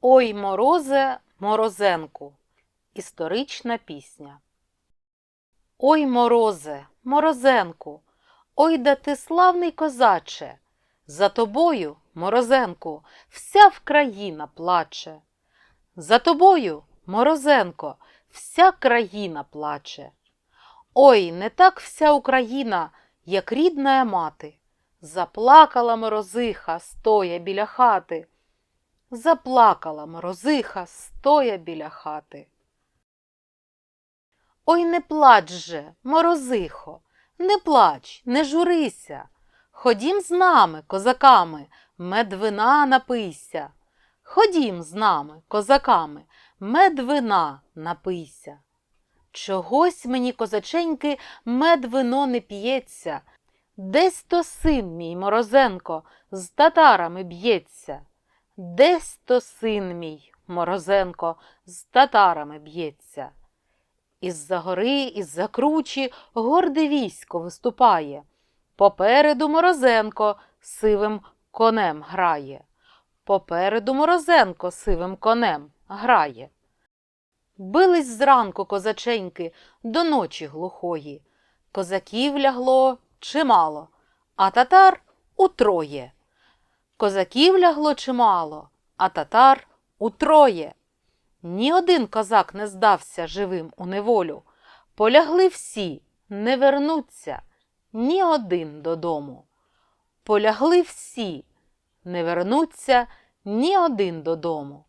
Ой, морозе, морозенку. Історична пісня. Ой, морозе, морозенку, ой да ти славний козаче. За тобою, морозенку, вся вкраїна плаче. За тобою, морозенко, вся країна плаче. Ой, не так вся Україна, як рідна мати. Заплакала морозиха, стоя біля хати. Заплакала морозиха, стоя біля хати. Ой, не плач же, морозихо, не плач, не журися. Ходім з нами, козаками, медвина напийся. Ходім з нами, козаками, медвина напийся. Чогось мені, козаченьки, медвино не п'ється. Десь то син мій Морозенко з татарами б'ється. Десь то син мій Морозенко з татарами б'ється. Із-за гори, із-за кручі горде військо виступає. Попереду Морозенко сивим конем грає. Попереду Морозенко сивим конем грає. Бились зранку козаченьки до ночі глухої. Козаків лягло чимало, а татар утроє. Козаків лягло чимало, а татар утроє. Ні один козак не здався живим у неволю. Полягли всі, не вернуться ні один додому. Полягли всі, не вернуться ні один додому.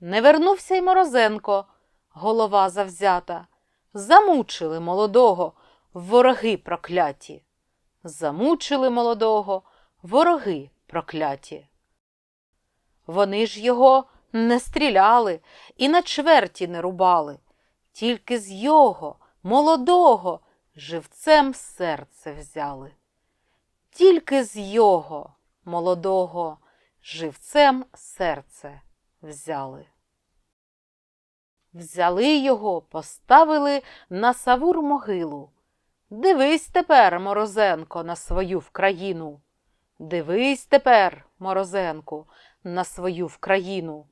Не вернувся й Морозенко, голова завзята. Замучили молодого вороги прокляті. Замучили молодого вороги прокляті. Вони ж його не стріляли і на чверті не рубали, тільки з його, молодого, живцем серце взяли. Тільки з його, молодого, живцем серце взяли. Взяли його, поставили на савур могилу. Дивись тепер, Морозенко, на свою вкраїну. Дивись тепер, Морозенку, на свою вкраїну.